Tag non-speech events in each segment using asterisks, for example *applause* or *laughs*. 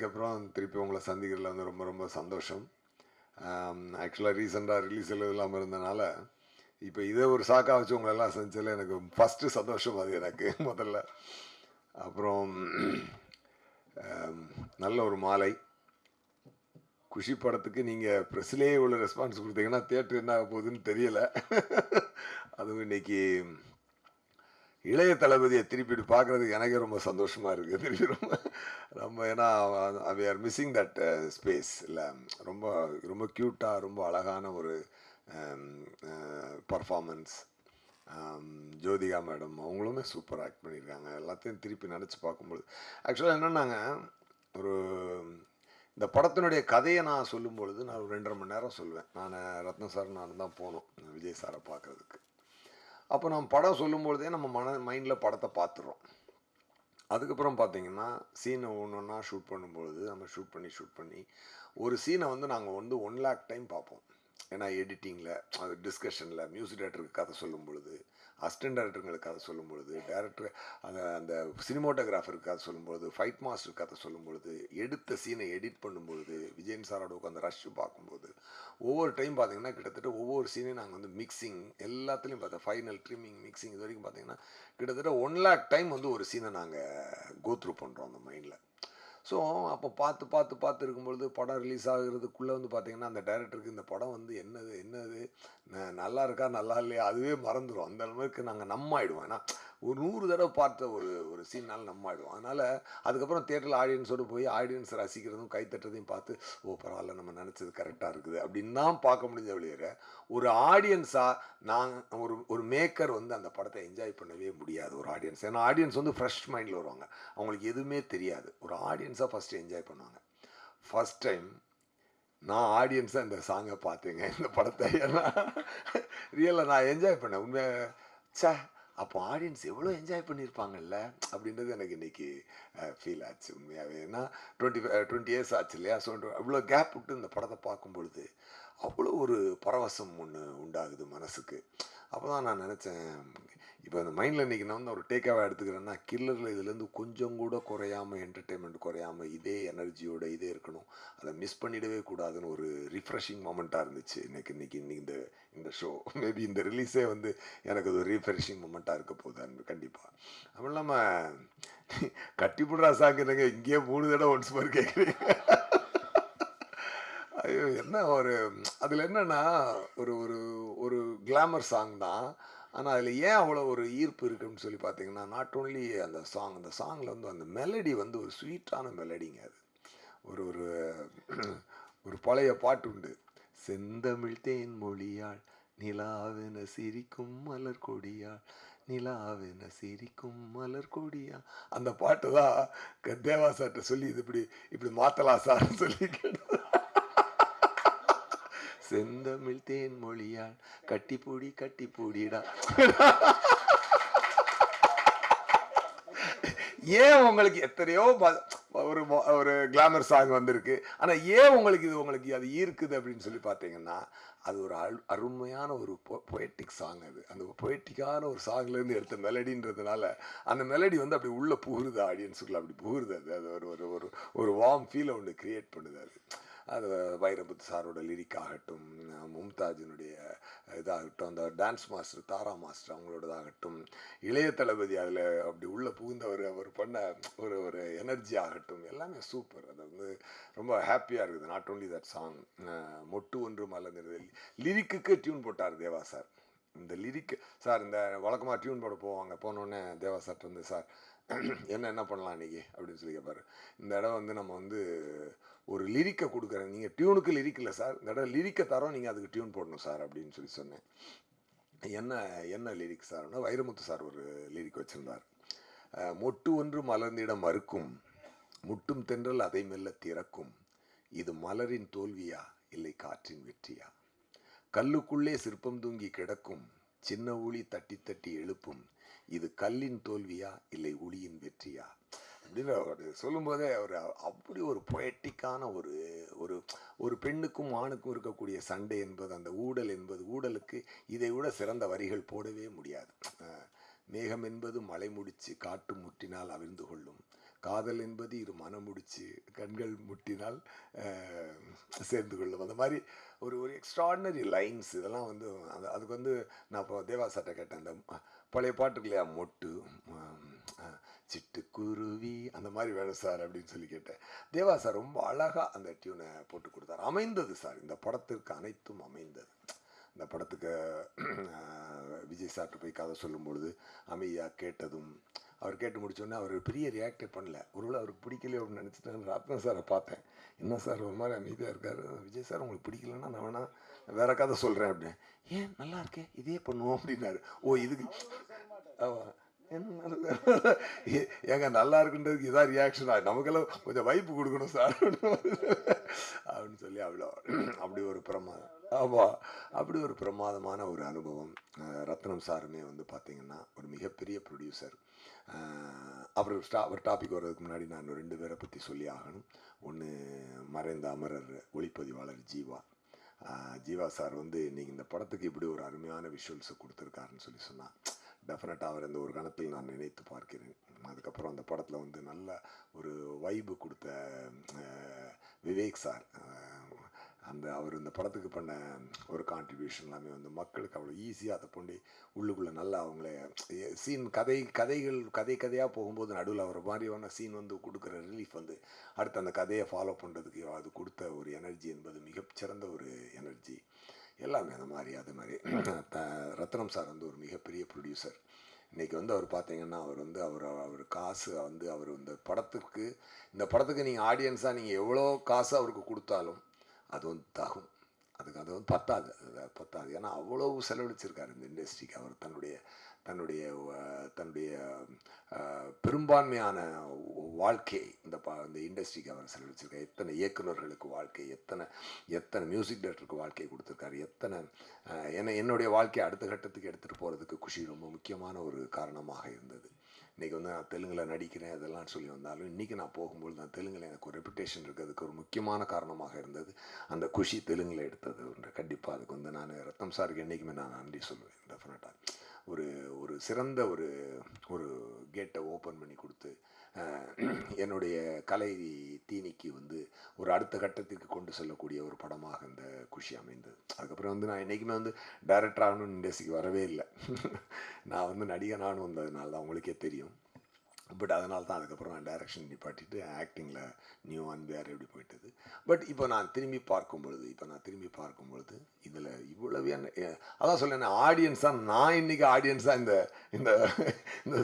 நாளைக்கு அப்புறம் திருப்பி உங்களை சந்திக்கிறதுல வந்து ரொம்ப ரொம்ப சந்தோஷம். ஆக்சுவலாக ரீசெண்டாக ரிலீஸ் இல்லாமல் இருந்தனால இப்போ இதை ஒரு சாக்காக வச்சு உங்களெல்லாம் செஞ்சதில் எனக்கு ஃபஸ்ட்டு சந்தோஷம் அது எனக்கு *laughs* முதல்ல. அப்புறம் நல்ல ஒரு மாலை. குஷி படத்துக்கு நீங்கள் ப்ரெஸ்லேயே இவ்வளோ ரெஸ்பான்ஸ் கொடுத்தீங்கன்னா தேட்டர் என்ன ஆக போகுதுன்னு தெரியலை. *laughs* அதுவும் இன்னைக்கு இளைய தளபதியை திருப்பி பார்க்குறதுக்கு எனக்கே ரொம்ப சந்தோஷமாக இருக்குது திருப்பி ரொம்ப ரொம்ப ஏன்னா we are missing that space இல்லை ரொம்ப ரொம்ப க்யூட்டாக ரொம்ப அழகான ஒரு um, uh, performance um, Jyothika madam அவங்களுமே சூப்பர் ஆக்ட் பண்ணியிருக்காங்க. எல்லாத்தையும் திருப்பி நினச்சி பார்க்கும்போது ஆக்சுவலாக என்னென்னாங்க ஒரு இந்த படத்தினுடைய கதையை நான் சொல்லும் பொழுது நான் ஒரு ரெண்டரை மணி நேரம் சொல்லுவேன் நான் ரத்ன சார் நான் தான் போனோம் விஜய் சாரை பார்க்குறதுக்கு. அப்போ நம்ம படம் சொல்லும்பொழுதே நம்ம மன மைண்டில் படத்தை பார்த்துடுறோம் அதுக்கப்புறம் பார்த்தீங்கன்னா சீனை ஒன்று ஒன்றா ஷூட் பண்ணும்பொழுது நம்ம ஷூட் பண்ணி ஷூட் பண்ணி ஒரு சீனை வந்து நாங்கள் வந்து ஒன் லேக் டைம் பார்ப்போம். ஏன்னா எடிட்டிங்கில் அது டிஸ்கஷனில் மியூசிக் டேரக்டருக்கு கதை சொல்லும் பொழுது அசிஸ்டன்ட் டேரக்டருங்களுக்கு கதை சொல்லும் பொழுது டேரக்டர் அந்த அந்த சினிமோட்டோகிராஃபருக்கு கதை சொல்லும் பொழுது ஃபைட் மாஸ்டர் கதை சொல்லும் பொழுது எடுத்த சீனை எடிட் பண்ணும்பொழுது விஜயன் சாரோட உட்காந்து ரஷ் பார்க்கும்போது ஒவ்வொரு டைம் பார்த்தீங்கன்னா கிட்டத்தட்ட ஒவ்வொரு சீனையும் நாங்கள் வந்து மிக்சிங் எல்லாத்துலேயும் பார்த்தோம் ஃபைனல் ட்ரிம்மிங் மிக்சிங் இது வரைக்கும் பார்த்தீங்கன்னா கிட்டத்தட்ட ஒன் லேக் டைம் வந்து ஒரு சீனை நாங்கள் கோத்ரூ பண்ணுறோம் அந்த மைண்டில் ஸோ அப்போ பார்த்து பார்த்து பார்த்து இருக்கும்பொழுது படம் ரிலீஸ் ஆகுறதுக்குள்ளே வந்து பார்த்திங்கன்னா அந்த டைரக்டருக்கு இந்த படம் வந்து என்னது என்னது ந- நல்லா இருக்கா நல்லா இல்லையா அதுவே மறந்துடும் அந்த அளவுக்கு நாங்கள் நம்ம ஆயிடுவோம். ஏன்னா ஒரு நூறு தடவை பார்த்த ஒரு ஒரு சீனால் நம்ம ஆயிடும் அதனால் அதுக்கப்புறம் தேட்டரில் ஆடியன்ஸோடு போய் ஆடியன்ஸ் ரசிக்கிறதும் கைத்தட்டுறதையும் பார்த்து ஓ பரவாயில்ல நம்ம நினச்சது கரெக்டாக இருக்குது. அப்படின்னு தான் பார்க்க முடிஞ்ச வெளியேற ஒரு ஆடியன்ஸாக நாங்கள் ஒரு ஒரு மேக்கர் வந்து அந்த படத்தை என்ஜாய் பண்ணவே முடியாது ஒரு ஆடியன்ஸ் ஏன்னா ஆடியன்ஸ் வந்து ஃப்ரெஷ் மைண்டில் வருவாங்க. அவங்களுக்கு எதுவுமே தெரியாது. ஒரு ஆடியன்ஸாக ஃபஸ்ட்டு என்ஜாய் பண்ணுவாங்க. ஃபஸ்ட் டைம் நான் ஆடியன்ஸாக இந்த சாங்கை பார்த்தேங்க இந்த படத்தை. ஏன்னா ரியலாக நான் என்ஜாய் பண்ணேன். உண்மை சே அப்போ ஆடியன்ஸ் எவ்வளோ என்ஜாய் பண்ணியிருப்பாங்கல்ல? அப்படின்றது எனக்கு இன்னைக்கு ஃபீல் ஆச்சு உண்மையாகவே ஏன்னா டுவெண்ட்டி டுவெண்ட்டி இயர்ஸ் ஆச்சு இல்லையா? ஸோ அவ்வளோ கேப் விட்டு இந்த படத்தை பார்க்கும் பொழுது அவ்வளோ ஒரு பரவசம் ஒன்று உண்டாகுது மனசுக்கு. அப்போ தான் நான் நினச்சேன் இப்போ அந்த மைண்டில் இன்றைக்கி நான் வந்து ஒரு டேக்காவாக எடுத்துக்கிறேன்னா கில்லரில் இதுலேருந்து கொஞ்சம் கூட குறையாமல் என்டர்டெயின்மெண்ட் குறையாமல் இதே எனர்ஜியோட இதே இருக்கணும். அதை மிஸ் பண்ணிடவே கூடாதுன்னு ஒரு ரிஃப்ரெஷிங் மூமெண்ட்டாக இருந்துச்சு. இன்னைக்கு இன்னைக்கு இந்த இந்த ஷோ மேபி *laughs* இந்த ரிலீஸே வந்து எனக்கு அது ஒரு ரீஃப்ரெஷிங் மூமெண்ட்டாக இருக்க போகுது அன்பு கண்டிப்பாக அதுவும் இல்லாமல் கட்டிப்புடுறா சாங்கிறங்க இங்கேயே மூணு தடவை ஒன்ஸ் மாதிரி கேட்குறீங்க ஐயோ என்ன ஒரு அதில் என்னென்னா ஒரு ஒரு ஒரு கிளாமர் சாங் தான். ஆனால் அதில் ஏன் அவ்வளோ ஒரு ஈர்ப்பு இருக்குன்னு சொல்லி பார்த்தீங்கன்னா நாட் ஓன்லி அந்த சாங் அந்த சாங்கில் வந்து அந்த மெலடி வந்து ஒரு ஸ்வீட்டான மெலடிங்க அது. ஒரு ஒரு ஒரு பழைய பாட்டு உண்டு. செந்தமிழ் தேன் மொழியாள் நிலாவென சிரிக்கும் மலர் கொடியாள் நிலாவென சிரிக்கும் மலர் கொடியா அந்த பாட்டு தான் க- தேவா சார்கிட்ட சொல்லி இது இப்படி இப்படி மாத்தலா சார்னு சொல்லி கேட்டு. செந்தமிழ் தேன் மொழியால் கட்டிப்பூடி கட்டிப்பூடிடா. ஏன் உங்களுக்கு எத்தனையோ ப- ஒரு ஒரு கிளாமர் சாங் வந்திருக்கு. ஆனால் ஏன் உங்களுக்கு இது உங்களுக்கு அது ஈர்க்குது அப்படின்னு சொல்லி பார்த்தீங்கன்னா அது ஒரு அரு- அருமையான ஒரு பொயட்டிக் சாங் அது. அந்த பொயட்டிக்கான ஒரு சாங்லேருந்து எடுத்த மெலடின்றதுனால அந்த மெலடி வந்து அப்படி உள்ளே புகுருது ஆடியன்ஸுக்குள்ள அப்படி புகுருது அது. அது ஒரு ஒரு ஒரு ஒரு வார்ம் ஃபீலை ஒன்று கிரியேட் பண்ணுது அது. அது வைரமுத்து சாரோட லிரிக் ஆகட்டும் மும்தாஜினுடைய இதாகட்டும் அந்த டான்ஸ் மாஸ்டர் தாரா மாஸ்டர் அவங்களோடதாகட்டும் இளைய தளபதி அதில் அப்படி உள்ளே புகுந்தவர் அவர் பண்ண ஒரு ஒரு எனர்ஜி ஆகட்டும் எல்லாமே சூப்பர் அது வந்து ரொம்ப ஹாப்பியாக இருக்குது. நாட் ஓன்லி தட் சாங் மொட்டு ஒன்று மலர்ந்தது லிரிக்குக்கு டியூன் போட்டார் தேவா சார். இந்த லிரிக் சார் இந்த வழக்கமாக டியூன் போட போவாங்க. போனோடனே தேவா சார் வந்து சார் *clears throat* என்ன என்ன பண்ணலாம் இன்றைக்கி அப்படின்னு சொல்லி கேட்பார் இந்த இடம் வந்து நம்ம வந்து ஒரு லிரிக்கை கொடுக்குறேன். நீங்கள் டியூனுக்கு லிரிக் இல்லை சார். இந்த இடம் லிரிக்கை தரோம். நீங்கள் அதுக்கு டியூன் போடணும் சார் அப்படின்னு சொல்லி சொன்னேன். என்ன என்ன லிரிக் சார்னா வைரமுத்து சார் ஒரு லிரிக் வச்சுருந்தார். மொட்டு ஒன்று மலர்ந்திட மறுக்கும். முட்டும் தென்றல் அதை மெல்ல திறக்கும். இது மலரின் தோல்வியா? இல்லை காற்றின் வெற்றியா? கல்லுக்குள்ளே சிற்பம் தூங்கி கிடக்கும். சின்ன ஊழி தட்டி தட்டி எழுப்பும். இது கல்லின் தோல்வியா? இல்லை ஒளியின் வெற்றியா? அப்படின்னு அவர் சொல்லும்போதே ஒரு அப்படி ஒரு பொயட்டிக்கான ஒரு ஒரு ஒரு பெண்ணுக்கும் ஆணுக்கும் இருக்கக்கூடிய சண்டை என்பது அந்த ஊடல் என்பது ஊடலுக்கு இதை விட சிறந்த வரிகள் போடவே முடியாது. மேகம் என்பது மலை முடிச்சு காட்டு முற்றினால் அவிழ்ந்து கொள்ளும். காதல் என்பது இரு மனம் முடிச்சு கண்கள் முட்டினால் சேர்ந்து கொள்ளும். அந்த மாதிரி ஒரு ஒரு எக்ஸ்ட்ராடினரி லைன்ஸ் இதெல்லாம் வந்து அது அதுக்கு வந்து நான் இப்போ தேவா சட்டை கேட்டேன். அந்த பழைய பாட்டுக்கு இல்லையா? மொட்டு சிட்டுக்குருவி அந்த மாதிரி வேணும் சார் அப்படின்னு சொல்லி கேட்டேன். தேவா சார் ரொம்ப அழகாக அந்த டியூனை போட்டு கொடுத்தார். அமைந்தது சார். இந்த படத்திற்கு அனைத்தும் அமைந்தது. இந்த படத்துக்கு விஜய் சார்ட்டு போய் கதை சொல்லும் பொழுது அமைதியாக கேட்டதும் அவர் கேட்டு முடிச்சோடனே அவர் பெரிய ரியாக்டே பண்ணல. ஒருவேளை அவருக்கு பிடிக்கலையோ அப்படின்னு நினச்சிட்டேன் ரத்ன சாரை பார்த்தேன். என்ன சார் ஒரு மாதிரி அமைதியாக இருக்கார். விஜய் சார் உங்களுக்கு பிடிக்கலன்னா நான் வேணா வேற கதை சொல்கிறேன் அப்படின்னு. ஏன் நல்லா இருக்கேன் இதே பண்ணுவோம் அப்படின்னாரு. ஓ இதுக்கு ஆமாம் என்ன? ஏ- ஏங்க நல்லா இருக்குன்றதுக்கு இதான் ரியாக்ஷனா நமக்கெல்லாம் கொஞ்சம் வைப்பு கொடுக்கணும் சார். அப்படின்னு சொல்லி அவ்வளோ அப்படி ஒரு பிரமாதம். ஆமாம் அப்படி ஒரு பிரமாதமான ஒரு அனுபவம் ரத்னம் சாருமே வந்து பார்த்தீங்கன்னா ஒரு மிகப்பெரிய ப்ரொடியூசர் அப்புறம் ஸ்டா ஒரு டாபிக் வர்றதுக்கு முன்னாடி நான் ரெண்டு பேரை பற்றி சொல்லி ஆகணும். ஒன்று மறைந்த அமரர் ஒளிப்பதிவாளர் ஜீவா. ஜீவா சார் வந்து நீங்கள் இந்த படத்துக்கு இப்படி ஒரு அருமையான விஷுவல்ஸை கொடுத்துருக்காருன்னு சொல்லி சொன்னால் டெஃபினட்டாக அவர் இந்த ஒரு கணத்தில் நான் நினைத்து பார்க்கிறேன். அதுக்கப்புறம் அந்த படத்தில் வந்து நல்ல ஒரு வைபு கொடுத்த விவேக் சார். அந்த அவர் இந்த படத்துக்கு பண்ண ஒரு கான்ட்ரிபியூஷன் எல்லாமே வந்து மக்களுக்கு அவ்வளோ ஈஸியாக அதை கொண்டு உள்ளுக்குள்ளே நல்லா அவங்களே சீன் கதை கதைகள் கதை கதையாக போகும்போது நடுவில் அவர் மாதிரியான சீன் வந்து கொடுக்குற ரிலீஃப் வந்து அடுத்து அந்த கதையை ஃபாலோ பண்ணுறதுக்கு அது கொடுத்த ஒரு எனர்ஜி என்பது மிகச்சிறந்த ஒரு எனர்ஜி எல்லாமே அந்த மாதிரி அது மாதிரி. *clears throat* த ரத்னம் சார் வந்து ஒரு மிகப்பெரிய ப்ரொடியூசர் இன்றைக்கி வந்து அவர் பார்த்தீங்கன்னா அவர் வந்து அவர் அவர் காசு வந்து அவர் இந்த படத்துக்கு இந்த படத்துக்கு நீங்கள் ஆடியன்ஸாக நீங்கள் எவ்வளோ காசு அவருக்கு கொடுத்தாலும் அது வந்து தகும். அதுக்கு அது வந்து பத்தாது. அது பத்தாது. ஏன்னா அவ்வளோ செலவழிச்சிருக்காரு இந்த இண்டஸ்ட்ரிக்கு அவர் தன்னுடைய தன்னுடைய தன்னுடைய பெரும்பான்மையான வாழ்க்கை இந்த ப இந்த இண்டஸ்ட்ரிக்கு அவர் செலவழிச்சிருக்காரு. எத்தனை இயக்குநர்களுக்கு வாழ்க்கை எத்தனை எத்தனை மியூசிக் டைரக்டருக்கு வாழ்க்கை கொடுத்துருக்காரு எத்தனை என என்ன என்னுடைய வாழ்க்கையை அடுத்த கட்டத்துக்கு எடுத்துகிட்டு போகிறதுக்கு குஷி ரொம்ப முக்கியமான ஒரு காரணமாக இருந்தது. இன்றைக்கி வந்து நான் தெலுங்கில் நடிக்கிறேன் அதெல்லாம் சொல்லி வந்தாலும் இன்றைக்கி நான் போகும்போது நான் தெலுங்கில் எனக்கு ஒரு ரெப்புடேஷன் இருக்கிறதுக்கு ஒரு முக்கியமான காரணமாக இருந்தது. அந்த குஷி தெலுங்கில் எடுத்தது ஒன்று. கண்டிப்பாக அதுக்கு வந்து நான் ரத்தம் சாருக்கு என்றைக்குமே நான் நன்றி சொல்லுவேன் டெஃபினட்டாக ஒரு ஒரு சிறந்த ஒரு ஒரு கேட்டை ஓப்பன் பண்ணி கொடுத்து என்னுடைய கலை தீனிக்கு வந்து ஒரு அடுத்த கட்டத்திற்கு கொண்டு செல்லக்கூடிய ஒரு படமாக இந்த குஷி அமைந்தது. அதுக்கப்புறம் வந்து நான் என்றைக்குமே வந்து டைரக்டர் ஆகணும்னு இண்டஸ்ட்ரிக்கு வரவே இல்லை. நான் வந்து நடிகனானு வந்ததுனால தான் உங்களுக்கே தெரியும். பட் அதனால தான் அதுக்கப்புறம் நான் டைரக்ஷன் நிப்பாட்டிட்டு ஆக்டிங்கில் நியூ அண்ட் வேறு எப்படி போயிட்டது. பட் இப்போ நான் திரும்பி பார்க்கும் பொழுது இப்போ நான் திரும்பி பார்க்கும் பொழுது இதில் இவ்வளவு என்ன அதான் சொல்லேன் ஆடியன்ஸாக நான் இன்னைக்கு ஆடியன்ஸாக இந்த இந்த இந்த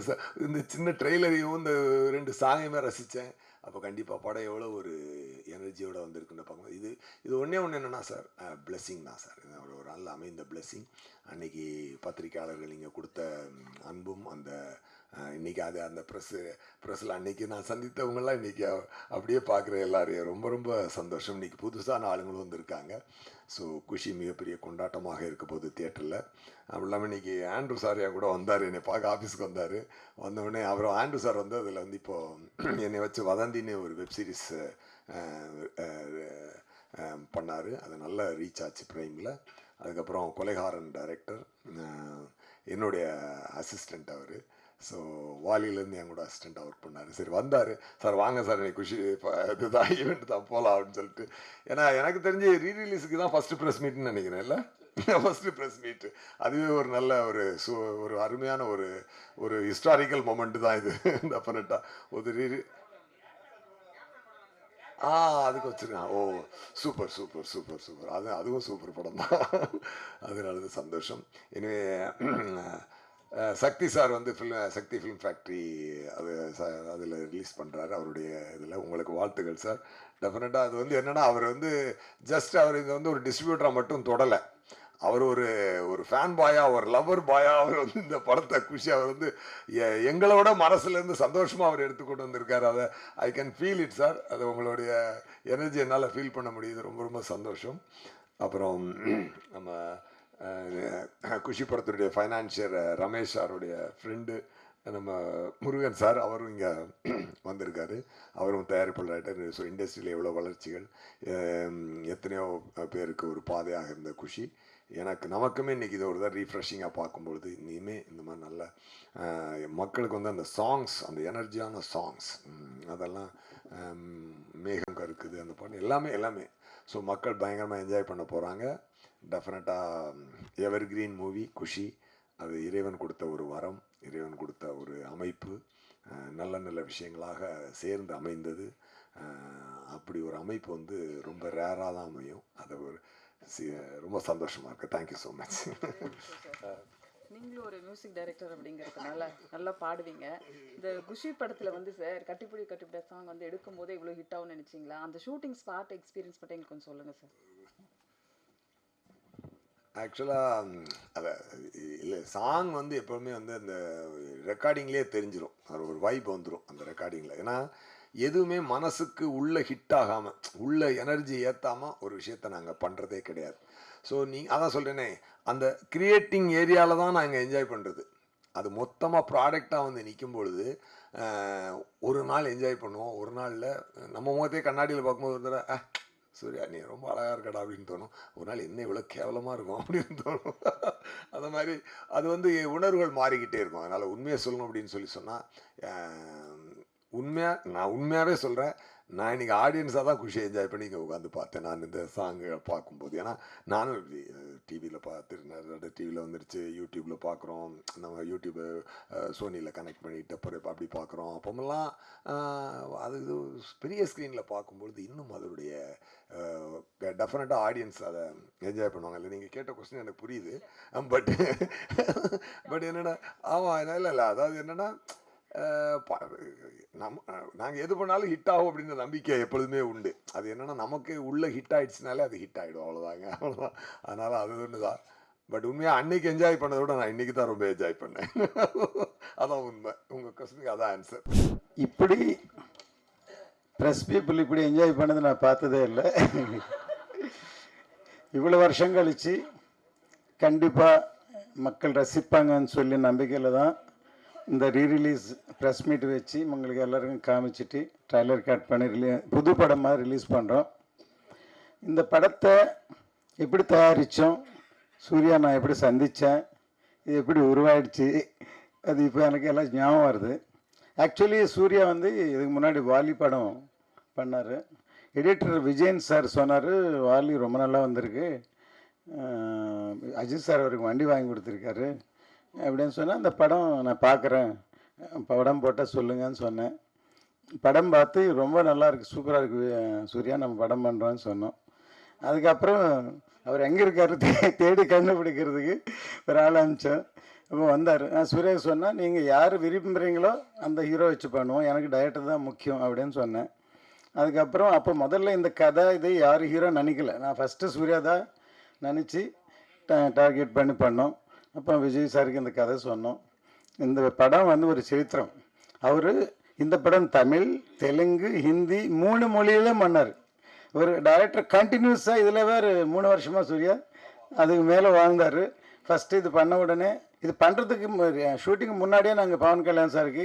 இந்த சின்ன ட்ரெய்லரையும் இந்த ரெண்டு சாங்கையுமே ரசித்தேன் அப்போ கண்டிப்பாக படம் எவ்வளோ ஒரு எனர்ஜியோட வந்திருக்குன்னு பார்க்கும்போது இது இது ஒன்றே ஒன்று என்னென்னா சார் பிளெஸ்ஸிங் தான் சார். இது ஒரு ஒரு நல்ல அமைந்த பிளெஸ்ஸிங் அன்னைக்கு பத்திரிக்கையாளர்கள் நீங்கள் கொடுத்த அன்பும் அந்த இன்னைக்கு அது அந்த ப்ரெஸ்ஸு ப்ரெஸ்ஸில் அன்றைக்கி நான் சந்தித்தவங்கெல்லாம் இன்றைக்கி அப்படியே பார்க்குற எல்லாரையும் ரொம்ப ரொம்ப சந்தோஷம். இன்றைக்கி புதுசான ஆளுங்களும் வந்திருக்காங்க. ஸோ குஷி மிகப்பெரிய கொண்டாட்டமாக இருக்க போகுது தியேட்டரில் அப்படி இல்லாமல் இன்னைக்கு ஆண்ட்ரூ சாரியாக கூட வந்தார் என்னை பார்க்க ஆஃபீஸ்க்கு வந்தார். வந்தவுடனே அப்புறம் ஆண்ட்ரூ சார் வந்து அதில் வந்து இப்போது *clears throat* என்னை வச்சு வதந்தின்னு ஒரு வெப் சீரிஸ் பண்ணார். அது நல்ல ரீச் ஆச்சு ப்ரைமில் அதுக்கப்புறம் கொலைகாரன் டைரக்டர் என்னுடைய அசிஸ்டண்ட் அவர். ஸோ வாலியிலேருந்து என் கூட அசிஸ்டண்ட்டாக ஒர்க் பண்ணார். சரி வந்தார். சார் வாங்க சார் எனக்கு குஷி இப்போ இதுதான் ஈவெண்ட் தான் போகலாம் அப்படின்னு சொல்லிட்டு. ஏன்னா எனக்கு தெரிஞ்சு ரீரிலீஸுக்கு தான் ஃபஸ்ட்டு ப்ரெஸ் மீட்னு நினைக்கிறேன் இல்லை? ஃபஸ்ட்டு ப்ரெஸ் மீட்டு அதுவே ஒரு நல்ல ஒரு சு ஒரு அருமையான ஒரு ஒரு ஹிஸ்டாரிக்கல் மொமெண்ட்டு தான் இது *laughs* டெஃபினட்டாக ஒரு ரீ ஆ அதுக்கு வச்சுருக்கான் ஓ சூப்பர் சூப்பர் சூப்பர் சூப்பர் அது அதுவும் சூப்பர் படம் தான். *laughs* அதனால தான் சந்தோஷம். எனவே *clears throat* சக்தி சார் வந்து ஃபிலிம் சக்தி ஃபிலிம் ஃபேக்ட்ரி அது அதில் ரிலீஸ் பண்ணுறாரு அவருடைய இதில். உங்களுக்கு வாழ்த்துக்கள் சார். டெஃபினட்டாக அது வந்து என்னென்னா அவர் வந்து ஜஸ்ட் அவர் இதை வந்து ஒரு டிஸ்ட்ரிபியூட்டராக மட்டும் தொடலை. அவர் ஒரு ஒரு ஃபேன் பாயா ஒரு லவர் பாயா அவர் வந்து இந்த படத்தை குஷி அவர் வந்து எ- எங்களோட மனசுலேருந்து சந்தோஷமாக அவர் எடுத்துக்கொண்டு வந்திருக்காரு. அதை I can feel it sir அது உங்களுடைய எனர்ஜி என்னால் ஃபீல் பண்ண முடியுது. ரொம்ப ரொம்ப சந்தோஷம். அப்புறம் நம்ம குஷி படத்துடைய ஃபைனான்சியர் ரமேஷ் சாருடைய ஃப்ரெண்டு நம்ம முருகன் சார் அவரும் இங்கே *clears throat* வந்திருக்காரு. அவரும் தயாரிப்பாளர் ஸோ இண்டஸ்ட்ரியில் எவ்வளோ வளர்ச்சிகள் எத்தனையோ பேருக்கு ஒரு பாதையாக இருந்த குஷி. எனக்கு நமக்குமே இன்றைக்கி இது ஒரு தான் ரீஃப்ரெஷிங்காக பார்க்கும்பொழுது இனிமே இந்த மாதிரி நல்ல மக்களுக்கு வந்து அந்த சாங்ஸ் அந்த எனர்ஜியான சாங்ஸ் அதெல்லாம் மேகம் கருக்குது அந்த பாட்டு எல்லாமே எல்லாமே. ஸோ மக்கள் பயங்கரமாக என்ஜாய் பண்ண போகிறாங்க டெஃபினட்டாக எவர் கிரீன் மூவி குஷி அது இறைவன் கொடுத்த ஒரு வரம் இறைவன் கொடுத்த ஒரு அமைப்பு நல்ல நல்ல விஷயங்களாக சேர்ந்து அமைந்தது. அப்படி ஒரு அமைப்பு வந்து ரொம்ப ரேராக தான் அமையும். அது ஒரு ரொம்ப சந்தோஷமாக இருக்குது தேங்க்யூ ஸோ மச் நீங்களும் ஒரு மியூசிக் டைரக்டர் அப்படிங்கிறதுனால நல்லா பாடுவீங்க. இந்த குஷி படத்தில் வந்து சார் கட்டிப்பிடி கட்டிப்பிட சாங் வந்து எடுக்கும் போதே இவ்வளோ ஹிட் ஆகும்னு நினச்சிங்களா? அந்த ஷூட்டிங் ஸ்பாட் எக்ஸ்பீரியன்ஸ் பற்றி எங்களுக்கு கொஞ்சம் சொல்லுங்கள் சார் ஆக்சுவலாக அதை இல்லை சாங் வந்து எப்போவுமே வந்து அந்த ரெக்கார்டிங்லேயே தெரிஞ்சிடும் அது ஒரு வைப் வந்துடும் அந்த ரெக்கார்டிங்கில் ஏன்னா எதுவுமே மனசுக்கு உள்ள ஹிட் ஆகாமல் உள்ள எனர்ஜி ஏற்றாமல் ஒரு விஷயத்த நாங்கள் பண்ணுறதே கிடையாது. ஸோ நீ அதான் சொல்கிறேனே அந்த கிரியேட்டிங் ஏரியாவில் தான் நாங்கள் என்ஜாய் பண்ணுறது அது மொத்தமாக ப்ராடக்டாக வந்து நிற்கும் பொழுது ஒரு நாள் என்ஜாய் பண்ணுவோம். ஒரு நாளில் நம்ம முகத்தையே கண்ணாடியில் பார்க்கும்போது ஒரு தடவை சூர்யா நீ ரொம்ப அழகாக இருக்கடா அப்படின்னு தோணும். ஒரு நாள் என்ன இவ்வளோ கேவலமாக இருக்கும்? அப்படின்னு தோணும். அந்த மாதிரி அது வந்து உணர்வுகள் மாறிக்கிட்டே இருக்கும். அதனால் உண்மையை சொல்லணும் அப்படின்னு சொல்லி சொன்னால் உண்மையாக நான் உண்மையாகவே சொல்கிறேன் நான் இன்றைக்கி ஆடியன்ஸாக தான் குஷி என்ஜாய் பண்ணி இங்கே உட்காந்து பார்த்தேன். நான் இந்த சாங்குகள் பார்க்கும்போது. ஏன்னா நானும் டிவியில் பார்த்து நிறைய டிவியில் வந்துருச்சு. யூடியூப்பில் பார்க்குறோம். நம்ம யூடியூப்பு சோனியில் கனெக்ட் பண்ணிட்டு அப்புறம் அப்படி பார்க்குறோம். அப்போமெல்லாம் அது இது பெரிய ஸ்க்ரீனில் பார்க்கும்பொழுது இன்னும் அதனுடைய டெஃபினட்டாக ஆடியன்ஸ் அதை என்ஜாய் பண்ணுவாங்க. இல்லை நீங்கள் கேட்ட கொஸ்டின் எனக்கு புரியுது. பட் பட் *laughs* என்னென்னா ஆமாம் இல்லை இல்லை. அதாவது என்னென்னா நம்ம நாங்கள் எது பண்ணாலும் ஹிட் ஆகும் அப்படின்ற நம்பிக்கை எப்பொழுதுமே உண்டு. அது என்னென்னா நமக்கு உள்ளே ஹிட் ஆயிடுச்சுனாலே அது ஹிட் ஆகிடும் அவ்வளோதாங்க அவ்வளோதான் அதனால் அது ஒன்று தான் பட் உண்மையாக அன்னைக்கு என்ஜாய் பண்ணதை விட நான் இன்னைக்கு தான் ரொம்ப என்ஜாய் பண்ணேன். அதான் உண்மை. உங்கள் கொஸ்டினுக்கு அதான் ஆன்சர் இப்படி ப்ரெஸ் பீப்புள் இப்படி என்ஜாய் பண்ணது நான் பார்த்ததே இல்லை. இவ்வளோ வருஷம் கழிச்சு கண்டிப்பாக மக்கள் ரசிப்பாங்கன்னு சொல்லி நம்பிக்கையில் தான் இந்த ரீரிலீஸ் ப்ரெஸ் மீட் வச்சு உங்களுக்கு எல்லாருக்கும் காமிச்சிட்டு ட்ரைலர் கட் பண்ணி ரிலீ புது படமாக ரிலீஸ் பண்ணுறோம் இந்த படத்தை எப்படி தயாரித்தோம் சூர்யா நான் எப்படி சந்தித்தேன் இது எப்படி உருவாயிடுச்சு? அது இப்போ எனக்கு எல்லாம் ஞாபகம் வருது. ஆக்சுவலி சூர்யா வந்து இதுக்கு முன்னாடி வாலி படம் பண்ணார். எடிட்டர் விஜயன் சார் சொன்னார் வாலி ரொம்ப நல்லா வந்திருக்கு. அஜித் சார் அவருக்கு வண்டி வாங்கி கொடுத்துருக்காரு. அப்படின்னு சொன்னால் அந்த படம் நான் பார்க்குறேன். படம் போட்டால் சொல்லுங்கன்னு சொன்னேன். படம் பார்த்து ரொம்ப நல்லா இருக்குது சூப்பராக இருக்குது சூர்யா நம்ம படம் பண்ணுறோன்னு சொன்னோம். அதுக்கப்புறம் அவர் எங்கே இருக்காரு தேடி கண்டுபிடிக்கிறதுக்கு ஒரு ஆள் அனுப்பிச்சோம் இப்போ வந்தார். நான் சூர்யா சொன்னால் நீங்கள் யார் விரும்புகிறீங்களோ அந்த ஹீரோ வச்சு பண்ணுவோம். எனக்கு டயட்டு தான் முக்கியம் அப்படின்னு சொன்னேன். அதுக்கப்புறம் அப்போ முதல்ல இந்த கதை இது யார் ஹீரோ நினைக்கல. நான் ஃபஸ்ட்டு சூர்யா தான் நினச்சி டார்கெட் பண்ணி பண்ணோம். அப்போ விஜய் சாருக்கு இந்த கதை சொன்னோம். இந்த படம் வந்து ஒரு சரித்திரம். அவர் இந்த படம் தமிழ் தெலுங்கு ஹிந்தி மூணு மொழியிலும் பண்ணார் ஒரு டைரக்டர் கண்டினியூஸாக இதில் வேறு மூணு வருஷமாக சூர்யா அதுக்கு மேலே வாழ்ந்தார். ஃபஸ்ட்டு இது பண்ண உடனே இது பண்ணுறதுக்கு ஷூட்டிங் முன்னாடியே நாங்கள் பவன் கல்யாண் சாருக்கு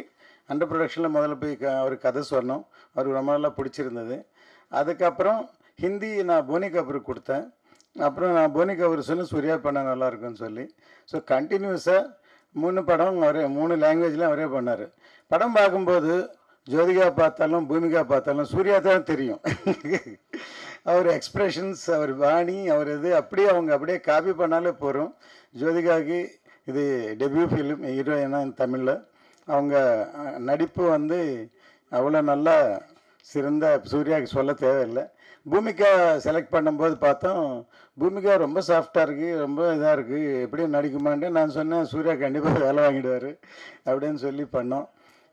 அண்டர் ப்ரொடக்ஷனில் முதல்ல போய் க அவருக்கு கதை சொன்னோம். அவருக்கு ரொம்ப நல்லா பிடிச்சிருந்தது. அதுக்கப்புறம் ஹிந்தி நான் போனி கபூருக்கு கொடுத்தேன். அப்புறம் நான் போனி அவர் சொன்னேன் சூர்யா பண்ண நல்லா இருக்குன்னு சொல்லி ஸோ கண்டினியூஸாக மூணு படம் அவரே மூணு லாங்குவேஜ்லாம் அவரே பண்ணார். படம் பார்க்கும்போது ஜோதிகா பார்த்தாலும் பூமிகா பார்த்தாலும் சூர்யா தான் தெரியும். அவர் எக்ஸ்ப்ரெஷன்ஸ் அவர் வாணி அவர் இது அப்படியே அவங்க அப்படியே காப்பி பண்ணாலே போகிறோம் ஜோதிகாவுக்கு இது டெபியூ ஃபிலிம் ஹீரோயினாக தமிழில். அவங்க நடிப்பு வந்து அவ்வளோ நல்லா சிறந்த சூர்யாவுக்கு சொல்ல தேவையில்லை. பூமிகா செலக்ட் பண்ணும்போது பார்த்தோம் பூமிகா ரொம்ப சாஃப்டாக இருக்குது ரொம்ப இதாக இருக்குது எப்படி நடிக்குமான்ட்டு நான் சொன்னேன் சூர்யா கண்டிப்பாக வேலை வாங்கிடுவார் அப்படின்னு சொல்லி பண்ணோம்.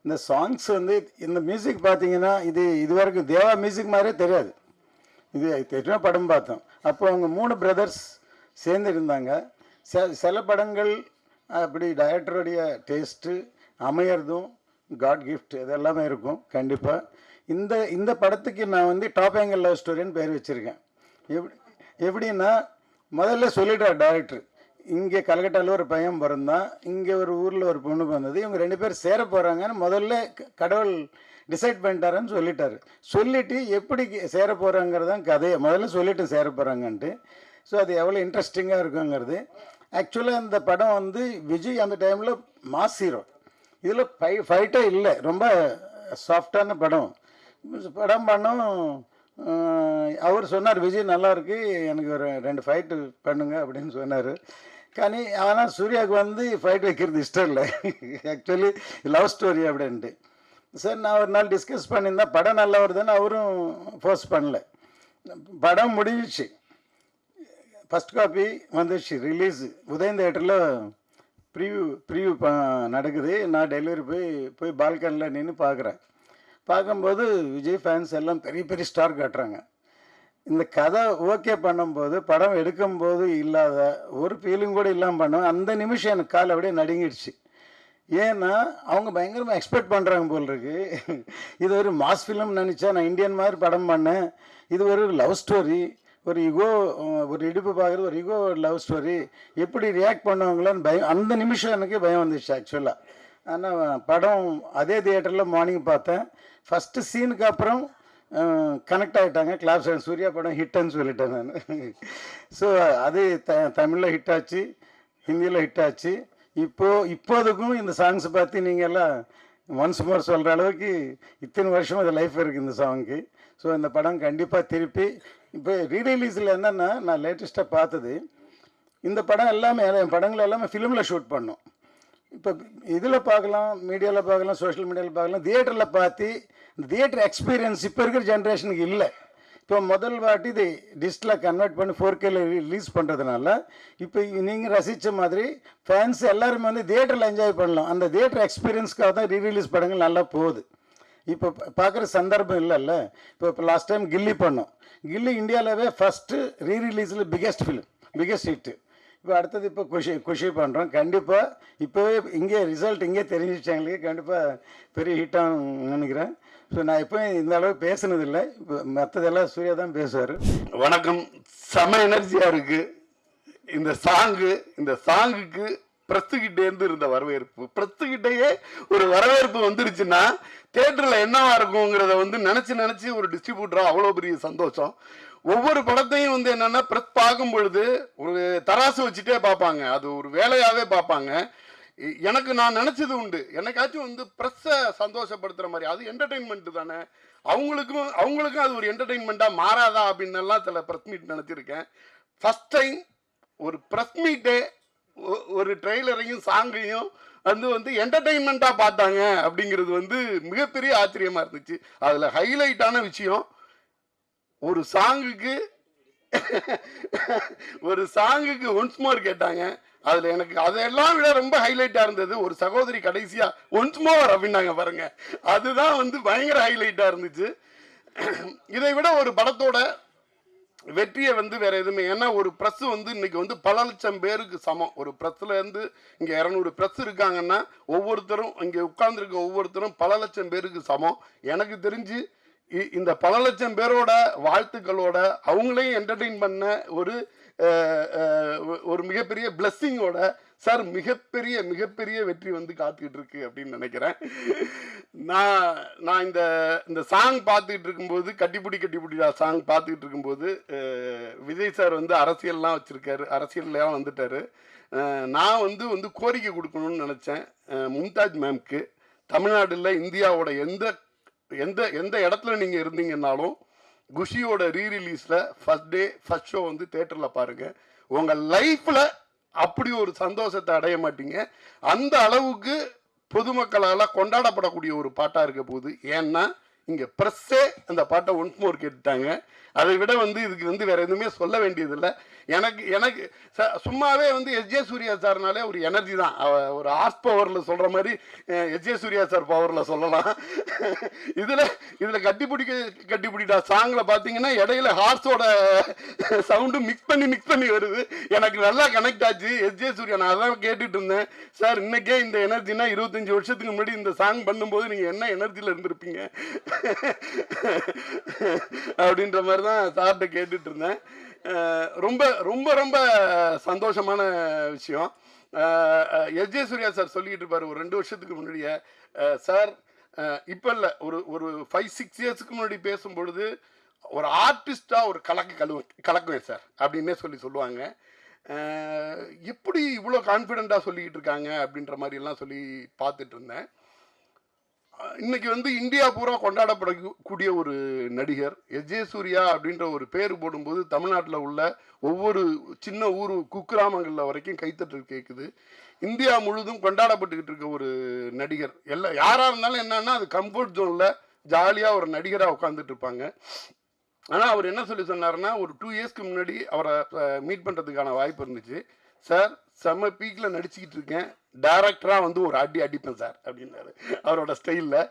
இந்த சாங்ஸ் வந்து இந்த மியூசிக் பார்த்தீங்கன்னா இது இது வரைக்கும் தேவா மியூசிக் மாதிரியே தெரியாது. இது தெரியும் படம் பார்த்தோம். அப்போ அவங்க மூணு பிரதர்ஸ் சேர்ந்து இருந்தாங்க. சில சில படங்கள் அப்படி டைரக்டருடைய டேஸ்ட்டு அமையறதும் காட் கிஃப்ட் இதெல்லாமே இருக்கும் கண்டிப்பாக இந்த இந்த படத்துக்கு நான் வந்து டாப் ஆங்கிள் லவ் ஸ்டோரின்னு பேர் வச்சுருக்கேன். எப்படி எப்படின்னா முதல்ல சொல்லிட்டார் டேரக்டர் இங்கே கல்கட்டாவில் ஒரு பையன் பிறந்தான். இங்கே ஒரு ஊரில் ஒரு பொண்ணு பிறந்தது. இவங்க ரெண்டு பேர் சேர போகிறாங்கன்னு முதல்ல கடவுள் டிசைட் பண்ணிட்டாருன்னு சொல்லிட்டாரு. சொல்லிவிட்டு எப்படி சேர போகிறாங்கிறது தான் கதையை. முதல்ல சொல்லிட்டு சேர போகிறாங்கன்ட்டு ஸோ அது எவ்வளோ இன்ட்ரெஸ்டிங்காக இருக்குங்கிறது. ஆக்சுவலாக இந்த படம் வந்து விஜய் அந்த டைமில் மாஸ் ஹீரோ இதில் ஃபை ஃபைட்டே இல்லை. ரொம்ப சாஃப்டான படம். படம் பண்ணோம். அவர் சொன்னார் விஜய் நல்லா இருக்கு எனக்கு ஒரு ரெண்டு ஃபைட்டு பண்ணுங்க அப்படின்னு சொன்னார். కానీ ஆனால் சூர்யாவுக்கு வந்து ஃபைட் வைக்கிறது இஷ்டம் இல்லை. ஆக்சுவலி லவ் ஸ்டோரி அப்படின்ட்டு. சார் நான் ஒரு நாள் டிஸ்கஸ் பண்ணியிருந்தேன் படம் நல்லா வருதுன்னு அவரும் ஃபோர்ஸ் பண்ணல. படம் முடிஞ்சிச்சு. ஃபஸ்ட் காப்பி வந்துச்சு ரிலீஸ் உதயம் தேட்டரில் ப்ரிவ்யூ ப்ரிவ்யூ நடக்குது. நான் டெலிவரி போய் போய் பால்கனியில் நின்று பார்க்குறேன் பார்க்கும்போது விஜய் ஃபேன்ஸ் எல்லாம் பெரிய பெரிய ஸ்டார் காட்டுறாங்க. இந்த கதை ஓகே பண்ணும்போது படம் எடுக்கும்போது இல்லாத ஒரு ஃபீலிங் கூட இல்லாமல் பண்ண அந்த நிமிஷம் எனக்கு கால் அப்படியே நடுங்கிடுச்சு. ஏன்னா அவங்க பயங்கரமாக எக்ஸ்பெக்ட் பண்ணுறாங்க போல் இருக்கு. இது ஒரு மாஸ் ஃபிலிம் நினச்சா நான் இந்தியன் மாதிரி படம் பண்ணேன். இது ஒரு லவ் ஸ்டோரி ஒரு இகோ ஒரு இடுப்பு பார்க்குறது ஒரு இகோ லவ் ஸ்டோரி எப்படி ரியாக்ட் பண்ணுவாங்களான்னு பயம் அந்த நிமிஷம் எனக்கு பயம் வந்துச்சு ஆக்சுவலாக ஆனால் படம் அதே தியேட்டரில் மார்னிங் பார்த்தேன். ஃபஸ்ட்டு சீனுக்கு அப்புறம் கனெக்ட் ஆகிட்டாங்க கிளாப்ஸ் சூர்யா படம் ஹிட்னு சொல்லிட்டேன் நான். ஸோ அது த தமிழில் ஹிட் ஆச்சு ஹிந்தியில் ஹிட் ஆச்சு. இப்போது இப்போதுக்கும் இந்த சாங்ஸ் பார்த்து நீங்கள் எல்லாம் ஒன்ஸ் மோர் சொல்கிற அளவுக்கு இத்தனை வருஷம் அது லைஃப் இருக்குது இந்த சாங்க்கு ஸோ இந்த படம் கண்டிப்பாக திருப்பி இப்போ ரீரிலீஸில் என்னென்னா நான் லேட்டஸ்ட்டாக பார்த்தது. இந்த படம் எல்லாமே என் படங்கள் எல்லாமே ஃபிலிமில் ஷூட் பண்ணோம். இப்போ இதில் பார்க்கலாம் மீடியாவில் பார்க்கலாம் சோஷியல் மீடியாவில் பார்க்கலாம் தியேட்டரில் பார்த்து இந்த தியேட்டர் எக்ஸ்பீரியன்ஸ் இப்போ இருக்கிற ஜென்ரேஷனுக்கு இல்லை. இப்போ முதல் வாட்டி இது டிஜிட்டலாக கன்வெர்ட் பண்ணி ஃபோர் கேல ரிலீஸ் பண்ணுறதுனால இப்போ நீங்கள் ரசித்த மாதிரி ஃபேன்ஸ் எல்லாருமே வந்து தியேட்டரில் என்ஜாய் பண்ணலாம். அந்த தியேட்டர் எக்ஸ்பீரியன்ஸ்க்காக தான் ரீரிலீஸ் படங்கள் நல்லா போகுது. இப்போ பார்க்குற சந்தர்ப்பம் இல்லைல்ல. இப்போ இப்போ லாஸ்ட் டைம் கில்லி பண்ணோம். கில்லி இந்தியாவிலவே ஃபஸ்ட்டு ரீரிலீஸில் பிக்கெஸ்ட் ஃபிலிம் பிக்கெஸ்ட் ஹிட்டு இப்போ அடுத்தது இப்போ குஷி குஷி பண்ணுறோம் கண்டிப்பாக இப்போவே இங்கே ரிசல்ட் இங்கே தெரிஞ்சிச்சு எங்களுக்கு. கண்டிப்பாக பெரிய ஹிட்டாக நினைக்கிறேன். ஸோ நான் இப்போ இந்த அளவு பேசுனதில்லை. இப்போ மற்றதெல்லாம் சூர்யா தான் பேசுவார். வணக்கம். செம எனர்ஜியாக இருக்குது இந்த சாங்கு இந்த சாங்குக்கு பிரஸ்துகிட்டேருந்து இருந்த வரவேற்பு. பிரஸ்துகிட்டேயே ஒரு வரவேற்பு வந்துருச்சுன்னா தேட்டரில் என்னவா இருக்குங்கிறத வந்து நினச்சி நினச்சி ஒரு டிஸ்ட்ரிபியூட்டராக அவ்வளோ பெரிய சந்தோஷம். ஒவ்வொரு படத்தையும் வந்து என்னன்னா பிரஸ் பார்க்கும் பொழுது ஒரு தராசு வச்சுட்டே பார்ப்பாங்க. அது ஒரு வேலையாகவே பார்ப்பாங்க. எனக்கு நான் நினச்சது உண்டு. எனக்காச்சும் வந்து ப்ரெஸ்ஸை சந்தோஷப்படுத்துகிற மாதிரி அது என்டர்டெயின்மெண்ட்டு தானே. அவங்களுக்கும் அவங்களுக்கும் அது ஒரு என்டர்டெயின்மெண்ட்டாக மாறாதா அப்படின்னலாம் எல்லாம் சில ப்ரெஸ் மீட் நினச்சிருக்கேன். ஃபஸ்ட் டைம் ஒரு ப்ரெஸ் மீட்டே ஒரு ட்ரெய்லரையும் சாங்கையும் வந்து வந்து என்டர்டெயின்மெண்ட்டாக பார்த்தாங்க அப்படிங்கிறது வந்து மிகப்பெரிய ஆச்சரியமாக இருந்துச்சு. அதில் ஹைலைட்டான விஷயம் ஒரு சாங்குக்கு ஒரு சாங்குக்கு ஒன்ஸ் மோர் கேட்டாங்க. அதுல எனக்கு அதெல்லாம் விட ரொம்ப ஹைலைட்டா இருந்தது. ஒரு சகோதரி கடைசியா ஒன்ஸ் மோர் அப்படின்னாங்க பாருங்க. அதுதான் வந்து பயங்கர ஹைலைட்டா இருந்துச்சு. இதை விட ஒரு படத்தோட வெற்றியை வந்து வேற எதுவுமே ஏன்னா ஒரு ப்ரெஸ் வந்து இன்னைக்கு வந்து பல லட்சம் பேருக்கு சமம். ஒரு ப்ரெஸ்ல இருந்து இங்க இரநூறு ப்ரெஸ் இருக்காங்கன்னா ஒவ்வொருத்தரும் இங்க உட்கார்ந்துருக்க ஒவ்வொருத்தரும் பல லட்சம் பேருக்கு சமம். எனக்கு தெரிஞ்சு இந்த பல லட்சம் பேரோட வாழ்த்துக்களோட அவங்களையும் என்டர்டெயின் பண்ண ஒரு ஒரு மிகப்பெரிய பிளஸ்ஸிங்கோட சார் மிகப்பெரிய மிகப்பெரிய வெற்றி வந்து காத்துக்கிட்டு இருக்கு அப்படின்னு நினைக்கிறேன். நான் நான் இந்த இந்த சாங் பார்த்துக்கிட்டு இருக்கும்போது கட்டிப்புடி கட்டிப்பிடிடா சாங் பார்த்துக்கிட்டு இருக்கும்போது விஜய் சார் வந்து அரசியல்லாம் வச்சுருக்காரு அரசியல்லாம் வந்துட்டாரு. நான் வந்து வந்து கோரிக்கை கொடுக்கணும்னு நினச்சேன் மும்தாஜ் மேம்க்கு தமிழ்நாடுல இந்தியாவோட எந்த எந்த எந்த இடத்துல நீங்கள் இருந்தீங்கன்னாலும் குஷியோட ரீ ரிலீஸில் ஃபஸ்ட் டே ஃபஸ்ட் ஷோ வந்து தேட்டரில் பாருங்கள் உங்கள் லைஃப்பில் அப்படி ஒரு சந்தோஷத்தை அடைய மாட்டீங்க. அந்த அளவுக்கு பொதுமக்களால் கொண்டாடப்படக்கூடிய ஒரு பாட்டாக இருக்க போகுது. ஏன்னா இங்கே ப்ரெஸ்ஸே அந்த பாட்டை ஒன்ஸ் மோர் கேட்டுட்டாங்க. அதை விட வந்து இதுக்கு வந்து வேற எதுவுமே சொல்ல வேண்டியதில்லை. எனக்கு எனக்கு ச- சும்மாவே வந்து எஸ் ஜே சூர்யா சார்னாலே ஒரு எனர்ஜி தான். ஒரு ஹார்ஸ் பவரில் சொல்கிற மாதிரி எஸ் ஜே சூர்யா சார் பவரில் சொல்லலாம். இதில் இதில் கட்டிப்பிடிக்க கட்டிப்பிடிடா சாங்கில் பார்த்தீங்கன்னா இடையில ஹார்ஸோட சவுண்டு மிக்ஸ் பண்ணி மிக்ஸ் பண்ணி வருது. எனக்கு நல்லா கனெக்ட் ஆச்சு. எஸ் ஜே சூர்யா நான் அதான் கேட்டுட்டு இருந்தேன். சார் இன்னைக்கே இந்த எனர்ஜினா இருபத்தஞ்சி வருஷத்துக்கு முன்னாடி இந்த சாங் பண்ணும்போது நீங்கள் என்ன எனர்ஜியில் இருந்திருப்பீங்க? அப்படின்ற மாதிரி தான் சார்கிட்ட கேட்டுட்டு இருந்தேன் ரொம்ப ரொம்ப ரொம்ப சந்தோஷமான விஷயம். எஸ். ஜே. சூர்யா சார் சொல்லிக்கிட்டு இருப்பார் ஒரு ரெண்டு வருஷத்துக்கு முன்னாடியே. சார் இப்போ இல்லை ஒரு ஒரு ஃபைவ் சிக்ஸ் இயர்ஸுக்கு முன்னாடி பேசும்பொழுது ஒரு ஆர்டிஸ்டாக ஒரு கலக்கு கழுவு கலக்குவேன் சார் அப்படின்னே சொல்லி சொல்லுவாங்க. எப்படி இவ்வளோ கான்ஃபிடெண்ட்டாக சொல்லிக்கிட்டு இருக்காங்க அப்படின்ற மாதிரி எல்லாம் சொல்லி பார்த்துட்டு இருந்தேன். இன்னைக்கு வந்து இந்தியா பூரா கொண்டாடப்படக்கூடிய ஒரு நடிகர் எஜே சூர்யா அப்படின்ற ஒரு பேர் போடும்போது தமிழ்நாட்டில் உள்ள ஒவ்வொரு சின்ன ஊர் குக்கிராமங்களில் வரைக்கும் கைத்தட்டல் கேட்குது இந்தியா முழுதும் கொண்டாடப்பட்டுக்கிட்டு இருக்க ஒரு நடிகர். எல்லா யாராக இருந்தாலும் என்னன்னா அது கம்ஃபர்ட் ஜோனில் ஜாலியாக ஒரு நடிகராக உட்காந்துட்டு இருப்பாங்க. ஆனால் அவர் என்ன சொல்லி சொன்னார்னா ஒரு டூ இயர்ஸ்க்கு முன்னாடி அவரை மீட் பண்ணுறதுக்கான வாய்ப்பு இருந்துச்சு. சார் செம்ம பீக்கில் நடிச்சுக்கிட்டு இருக்கேன். டேரக்டராக வந்து ஒரு அடி அடிப்பேன் சார் அப்படின்னாரு. அவரோட ஸ்டைலில்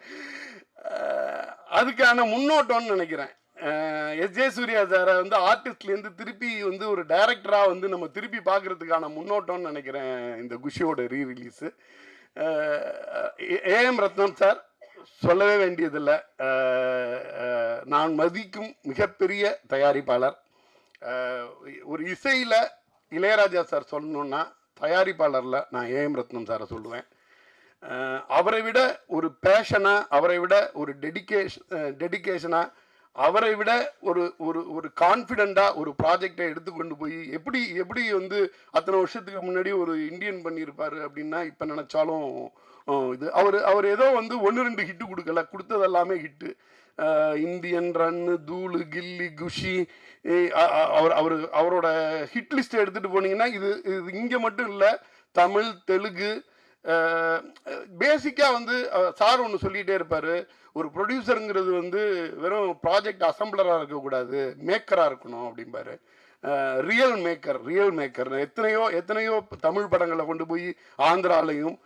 அதுக்கான முன்னோட்டம்னு நினைக்கிறேன். எஸ். ஜே. சூர்யா சாரை வந்து ஆர்டிஸ்ட்லேருந்து திருப்பி வந்து ஒரு டைரக்டராக வந்து நம்ம திருப்பி பார்க்குறதுக்கான முன்னோட்டம்னு நினைக்கிறேன் இந்த குஷியோட re release AM Rathnam sir சொல்லவே வேண்டியதில்லை. நான் மதிக்கும் மிகப்பெரிய தயாரிப்பாளர். ஒரு இசையில் இளையராஜா சார் சொல்லணுன்னா தயாரிப்பாளரில் நான் ஏஎம் ரத்னம் சாரை சொல்லுவேன். அவரை விட ஒரு பேஷனாக அவரை விட ஒரு டெடிகேஷன் டெடிகேஷனாக அவரை விட ஒரு ஒரு ஒரு கான்ஃபிடெண்ட்டாக ஒரு ப்ராஜெக்டை எடுத்துக்கொண்டு போய் எப்படி எப்படி வந்து அத்தனை வருஷத்துக்கு முன்னாடி ஒரு இந்தியன் பண்ணியிருப்பார் அப்படின்னா இப்போ நினச்சாலும் இது அவர் அவர் ஏதோ வந்து ஒன்று ரெண்டு ஹிட்டு கொடுக்கல கொடுத்தது எல்லாமே ஹிட்டு இந்தியன் ரன்னு தூளு கில்லி குஷி அவர் அவர் அவரோட ஹிட் லிஸ்ட் எடுத்துகிட்டு போனீங்கன்னா இது இது இங்கே மட்டும் இல்லை தமிழ் தெலுங்கு பேசிக்காக வந்து சார் ஒன்று சொல்லிகிட்டே இருப்பார். ஒரு ப்ரொடியூசருங்கிறது வந்து வெறும் ப்ராஜெக்ட் அசம்பிளராக இருக்கக்கூடாது மேக்கராக இருக்கணும் அப்படிம்பாரு. ரியல் மேக்கர் ரியல் மேக்கர் எத்தனையோ எத்தனையோ தமிழ் படங்களை கொண்டு போய் ஆந்திராலையும்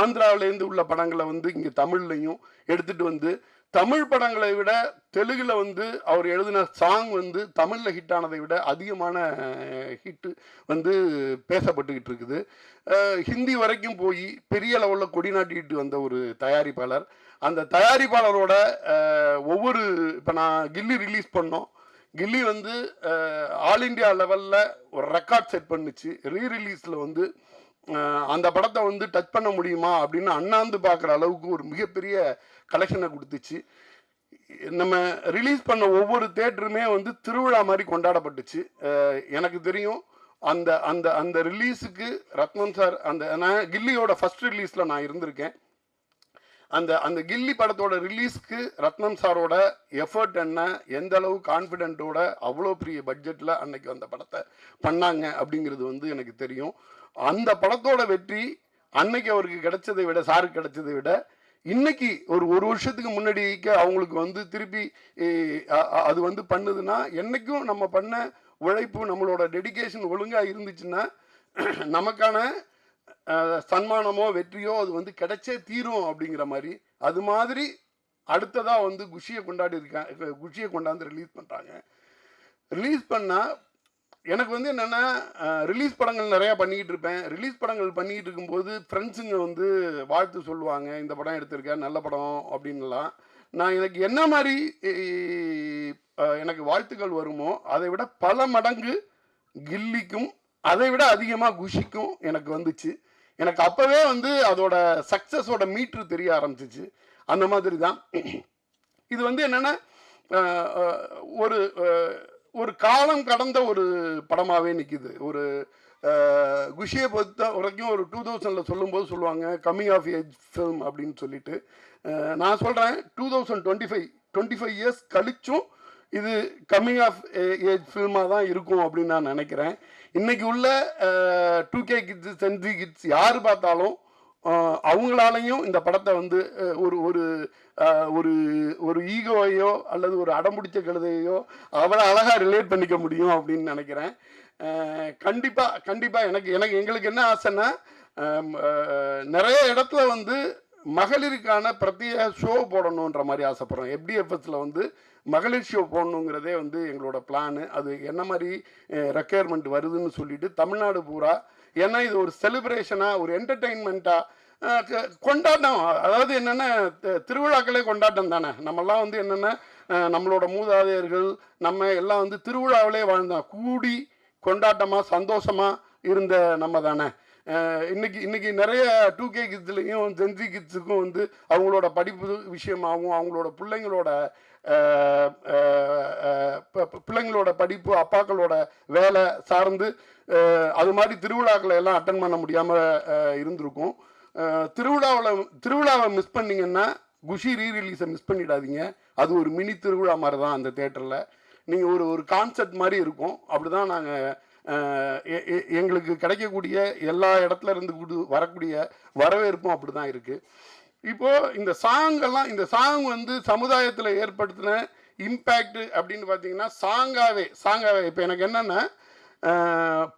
ஆந்திராவிலேருந்து உள்ள படங்களை வந்து இங்கே தமிழ்லையும் எடுத்துகிட்டு வந்து தமிழ் படங்களை விட தெலுங்கில் வந்து அவர் எழுதின சாங் வந்து தமிழில் ஹிட் ஆனதை விட அதிகமான ஹிட்டு வந்து பேசப்பட்டுக்கிட்டு இருக்குது. ஹிந்தி வரைக்கும் போய் பெரிய லெவலில் கொடி நாட்டிட்டு வந்த ஒரு தயாரிப்பாளர். அந்த தயாரிப்பாளரோட ஒவ்வொரு இப்போ நான் கில்லி ரிலீஸ் பண்ணோம். கில்லி வந்து ஆல் இண்டியா லெவலில் ஒரு ரெக்கார்ட் செட் பண்ணுச்சு. ரீ ரிலீஸில் வந்து அந்த படத்தை வந்து டச் பண்ண முடியுமா அப்படின்னு அண்ணாந்து பார்க்குற அளவுக்கு ஒரு மிகப்பெரிய கலெக்ஷனை கொடுத்துச்சு. நம்ம ரிலீஸ் பண்ண ஒவ்வொரு தேட்டருமே வந்து திருவிழா மாதிரி கொண்டாடப்பட்டுச்சு. எனக்கு தெரியும் அந்த அந்த அந்த ரிலீஸுக்கு ரத்னம் சார் அந்த நான் கில்லியோட ஃபர்ஸ்ட் ரிலீஸில் நான் இருந்திருக்கேன். அந்த அந்த கில்லி படத்தோட ரிலீஸ்க்கு ரத்னம் சாரோட எஃபர்ட் என்ன எந்த அளவு கான்ஃபிடென்ட்டோட அவ்வளோ பெரிய பட்ஜெட்டில் அன்னைக்கு அந்த படத்தை பண்ணாங்க அப்படிங்கிறது வந்து எனக்கு தெரியும். அந்த படத்தோட வெற்றி அன்னைக்கு அவருக்கு கிடைச்சதை விட சாருக்கு கிடைச்சதை விட இன்னைக்கு ஒரு ஒரு வருஷத்துக்கு முன்னாடிக்கு அவங்களுக்கு வந்து திருப்பி அது வந்து பண்ணுதுன்னா என்னைக்கும் நம்ம பண்ண உழைப்பு நம்மளோட டெடிகேஷன் ஒழுங்காக இருந்துச்சுன்னா நமக்கான சன்மானமோ வெற்றியோ அது வந்து கிடைச்சே தீரும் அப்படிங்கிற மாதிரி அது மாதிரி அடுத்ததாக வந்து குஷியை கொண்டாடி இருக்காங்க குஷியை கொண்டாந்து ரிலீஸ் பண்ணுறாங்க ரிலீஸ் பண்ணால் எனக்கு வந்து என்னென்னா ரிலீஸ் படங்கள் நிறையா பண்ணிக்கிட்டு இருப்பேன். ரிலீஸ் படங்கள் பண்ணிக்கிட்டு இருக்கும்போது ஃப்ரெண்ட்ஸுங்க வந்து வாழ்த்து சொல்லுவாங்க. இந்த படம் எடுத்திருக்கேன் நல்ல படம் அப்படின்லாம் நான் எனக்கு என்ன மாதிரி எனக்கு வாழ்த்துக்கள் வருமோ அதை விட பல மடங்கு கில்லிக்கும் அதை விட அதிகமாக குஷிக்கும் எனக்கு வந்துச்சு. எனக்கு அப்போவே வந்து அதோட சக்ஸஸோட மீட்ரு தெரிய ஆரம்பிச்சிச்சு. அந்த மாதிரி தான் இது வந்து என்னென்னா ஒரு ஒரு காலம் கடந்த ஒரு படமாகவே நிற்கிது ஒரு குஷியை பொறுத்த வரைக்கும் ஒரு டூ தௌசண்டில் சொல்லும்போது சொல்லுவாங்க கம்மிங் ஆஃப் ஏஜ் ஃபிலிம் அப்படின்னு சொல்லிட்டு. நான் சொல்கிறேன் two thousand twenty five twenty five years கழிச்சும் இது கம்மிங் ஆஃப் ஏஜ் ஃபில்மாக தான் இருக்கும் அப்படின்னு நான் நினைக்கிறேன். இன்றைக்கி உள்ள two K kids century kids யார் பார்த்தாலும் அவங்களாலையும் இந்த படத்தை வந்து ஒரு ஒரு ஒரு ஒரு ஈகோவையோ அல்லது ஒரு அடம்பிடிச்ச கழுதையோ அவ்வளோ அழகாக ரிலேட் பண்ணிக்க முடியும் அப்படின்னு நினைக்கிறேன். கண்டிப்பாக கண்டிப்பாக எனக்கு எனக்கு எங்களுக்கு என்ன ஆசைன்னா நிறைய இடத்துல வந்து மகளிருக்கான பிரத்யேக ஷோ போடணுன்ற மாதிரி ஆசைப்பட்றோம். எஃப்டிஎஃப்எஸ்ல வந்து மகளிர் ஷோ போடணுங்கிறதே வந்து எங்களோட பிளானு அது என்ன மாதிரி ரெக்குயர்மெண்ட் வருதுன்னு சொல்லிட்டு தமிழ்நாடு பூரா ஏன்னா இது ஒரு செலிப்ரேஷனாக ஒரு என்டர்டெயின்மெண்ட்டாக கொண்டாட்டம். அதாவது என்னென்ன திருவிழாக்களே கொண்டாட்டம் தானே. நம்மெல்லாம் வந்து என்னென்ன நம்மளோட மூதாதையர்கள் நம்ம எல்லாம் வந்து திருவிழாவிலே வாழ்ந்தோம் கூடி கொண்டாட்டமாக சந்தோஷமாக இருந்த நம்ம தானே. இன்னைக்கு இன்னைக்கு நிறைய டூ கே கிட்ஸ்லையும் ஜென்சி கிட்ஸுக்கும் வந்து அவங்களோட படிப்பு விஷயமாகவும் அவங்களோட பிள்ளைங்களோட பிள்ளைங்களோட படிப்பு அப்பாக்களோட வேலை சார்ந்து அது மாதிரி திருவிழாக்களை எல்லாம் அட்டன் பண்ண முடியாமல் இருந்திருக்கும். திருவிழாவில் திருவிழாவை மிஸ் பண்ணிங்கன்னா குஷி ரீரிலீஸை மிஸ் பண்ணிடாதீங்க. அது ஒரு மினி திருவிழா மாதிரி தான் அந்த தேட்டரில் நீங்கள் ஒரு ஒரு கான்செப்ட் மாதிரி இருக்கும். அப்படி தான் நாங்கள் எங்களுக்கு கிடைக்கக்கூடிய எல்லா இடத்துல இருந்து வரக்கூடிய வரவேற்பும் அப்படி தான் இருக்குது இப்போ இந்த சாங்கெல்லாம் இந்த சாங் வந்து சமுதாயத்தில் ஏற்படுத்தின இம்பேக்ட் அப்படின்னு பார்த்தீங்கன்னா சாங்காவே சாங்காவே. இப்போ எனக்கு என்னென்னா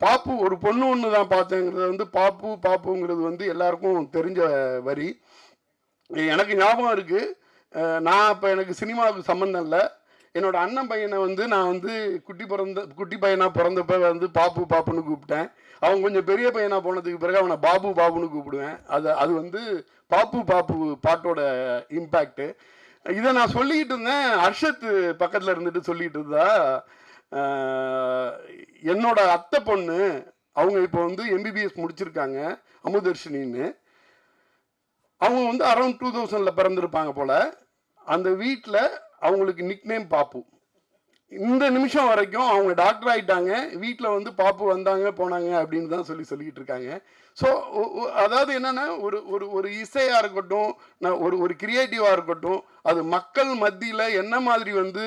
பாப்பு ஒரு பொண்ணு ஒன்று தான் பார்த்தேங்கிறது வந்து பாப்பு பாப்புங்கிறது வந்து எல்லாருக்கும் தெரிஞ்ச வரி. எனக்கு ஞாபகம் இருக்குது நான் இப்போ எனக்கு சினிமாவுக்கு சம்மந்தம் இல்லை. என்னோட அண்ணன் பையனை வந்து நான் வந்து குட்டி பிறந்த குட்டி பையனாக பிறந்தப்ப வந்து பாப்பு பாப்புன்னு கூப்பிட்டேன். அவன் கொஞ்சம் பெரிய பையனாக போனதுக்கு பிறகு அவனை பாபு பாபுன்னு கூப்பிடுவேன். அது அது வந்து பாப்பு பாப்பு பாட்டோட இம்பேக்டு இதை நான் சொல்லிக்கிட்டு இருந்தேன். அர்ஷத் பக்கத்தில் இருந்துட்டு சொல்லிகிட்டு இருந்தா என்னோட அத்தை பொண்ணு அவங்க இப்போ வந்து எம்பிபிஎஸ் முடிச்சிருக்காங்க அமுதர்ஷினின்னு. அவங்க வந்து அரௌண்ட் டூ தௌசண்டில் பிறந்திருப்பாங்க போல். அந்த வீட்டில் அவங்களுக்கு நிக்நேம் பாப்பு. இந்த நிமிஷம் வரைக்கும் அவங்க டாக்டர் ஆகிட்டாங்க வீட்டில் வந்து பாப்பு வந்தாங்க போனாங்க அப்படின்னு தான் சொல்லி சொல்லிக்கிட்டு இருக்காங்க. ஸோ அதாவது என்னன்னா ஒரு ஒரு ஒரு இசையாக இருக்கட்டும் நான் ஒரு ஒரு கிரியேட்டிவாக இருக்கட்டும் அது மக்கள் மத்தியில் என்ன மாதிரி வந்து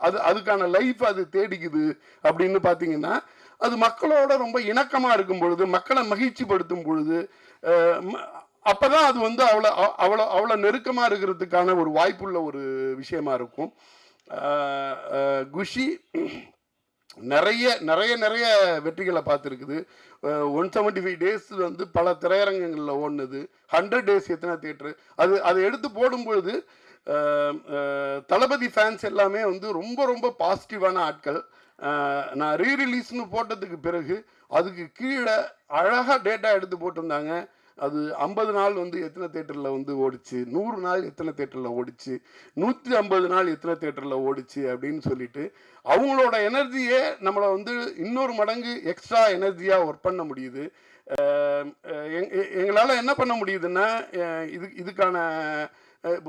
அது அதுக்கான லைஃப் அது தேடிக்குது அப்படின்னு பார்த்தீங்கன்னா அது மக்களோட ரொம்ப இணக்கமாக இருக்கும் பொழுது மக்களை மகிழ்ச்சிப்படுத்தும் பொழுது ம- அப்பதான் அது வந்து அவ்வளோ அவ்வளோ அவ்வளோ நெருக்கமாக இருக்கிறதுக்கான ஒரு வாய்ப்புள்ள ஒரு விஷயமா இருக்கும். குஷி நிறைய நிறைய நிறைய வெற்றிகளை பார்த்துருக்குது. ஒன் செவன்ட்டி ஃபைவ் டேஸ் வந்து பல திரையரங்கங்களில் ஓடுனது. ஹண்ட்ரட் டேஸ் எத்தனை தேட்டரு அது அதை எடுத்து போடும்பொழுது தளபதி ஃபேன்ஸ் எல்லாமே வந்து ரொம்ப ரொம்ப பாசிட்டிவான ஆட்கள். நான் ரீ ரிலீஸ்னு போட்டதுக்கு பிறகு அதுக்கு கீழே அழகாக டேட்டா எடுத்து போட்டிருந்தாங்க. அது ஐம்பது நாள் வந்து எத்தனை தேட்டரில் வந்து ஓடிச்சு? நூறு நாள் எத்தனை தேட்டரில் ஓடிச்சு? நூற்றி ஐம்பது நாள் எத்தனை தேட்டரில் ஓடிச்சு? அப்படின்னு சொல்லிட்டு அவங்களோட எனர்ஜியே நம்மளை வந்து இன்னொரு மடங்கு எக்ஸ்ட்ரா எனர்ஜியாக ஒர்க் பண்ண முடியுது. எங் எங்களால் என்ன பண்ண முடியுதுன்னா இது இதுக்கான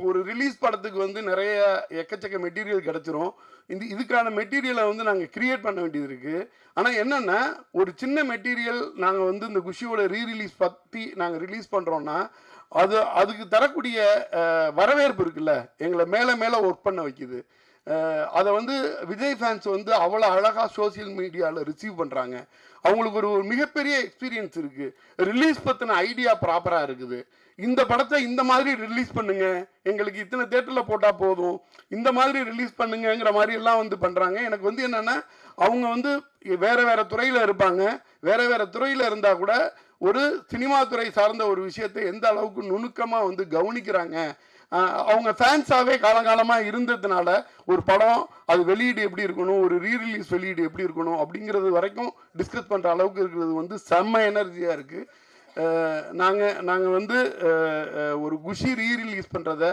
ஒரு ரிலீஸ் படத்துக்கு வந்து நிறைய எக்கச்சக்க மெட்டீரியல் கிடச்சிரும். இந்த இதுக்கான மெட்டீரியலை வந்து நாங்கள் கிரியேட் பண்ண வேண்டியது இருக்குது ஆனால் என்னென்னா ஒரு சின்ன மெட்டீரியல் நாங்கள் வந்து இந்த குஷியோட ரீ ரிலீஸ் பற்றி நாங்கள் ரிலீஸ் பண்ணுறோன்னா அது அதுக்கு தரக்கூடிய வரவேற்பு இருக்குல்ல எங்களை மேலே மேலே ஒர்க் பண்ண வைக்குது. அதை வந்து விஜய் ஃபேன்ஸ் வந்து அவ்வளோ அழகாக சோஷியல் மீடியாவில் ரிசீவ் பண்ணுறாங்க அவங்களுக்கு ஒரு ஒரு மிகப்பெரிய எக்ஸ்பீரியன்ஸ் இருக்குது ரிலீஸ் பற்றின ஐடியா ப்ராப்பராக இருக்குது. இந்த படத்தை இந்த மாதிரி ரிலீஸ் பண்ணுங்க. எங்களுக்கு இத்தனை தேட்டரில் போட்டால் போதும். இந்த மாதிரி ரிலீஸ் பண்ணுங்கங்கிற மாதிரி எல்லாம் வந்து பண்ணுறாங்க எனக்கு வந்து என்னென்னா அவங்க வந்து வேறு வேறு துறையில் இருப்பாங்க. வேறு வேறு துறையில் இருந்தால் கூட ஒரு சினிமா துறை சார்ந்த ஒரு விஷயத்தை எந்த அளவுக்கு நுணுக்கமாக வந்து கவனிக்கிறாங்க. அவங்க ஃபேன்ஸாகவே காலங்காலமாக இருந்ததுனால ஒரு படம் அது வெளியீடு எப்படி இருக்கணும் ஒரு ரீரிலீஸ் வெளியீடு எப்படி இருக்கணும் அப்படிங்கிறது வரைக்கும் டிஸ்கஸ் பண்ணுற அளவுக்கு இருக்கிறது வந்து செம்ம எனர்ஜியாக இருக்குது நாங்கள் நாங்கள் வந்து ஒரு குஷி ரீரிலீஸ் பண்ணுறத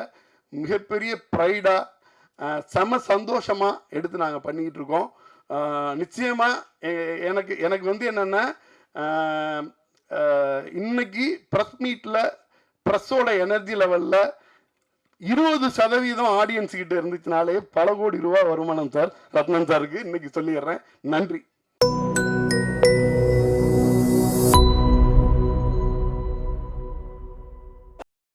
மிகப்பெரிய ப்ரைடாக செம சந்தோஷமாக எடுத்து நாங்கள் பண்ணிக்கிட்டு இருக்கோம். நிச்சயமாக எனக்கு எனக்கு வந்து என்னென்னா இன்னைக்கு ப்ரெஸ் மீட்டில் ப்ரெஸ்ஸோட எனர்ஜி லெவலில் இருபது சதவீதம் ஆடியன்ஸ் கிட்ட இருந்துச்சுனாலே பல கோடி ரூபா வருமானம் சார் ரத்னன் சாருக்கு. இன்னைக்கு சொல்லிடுறேன். நன்றி.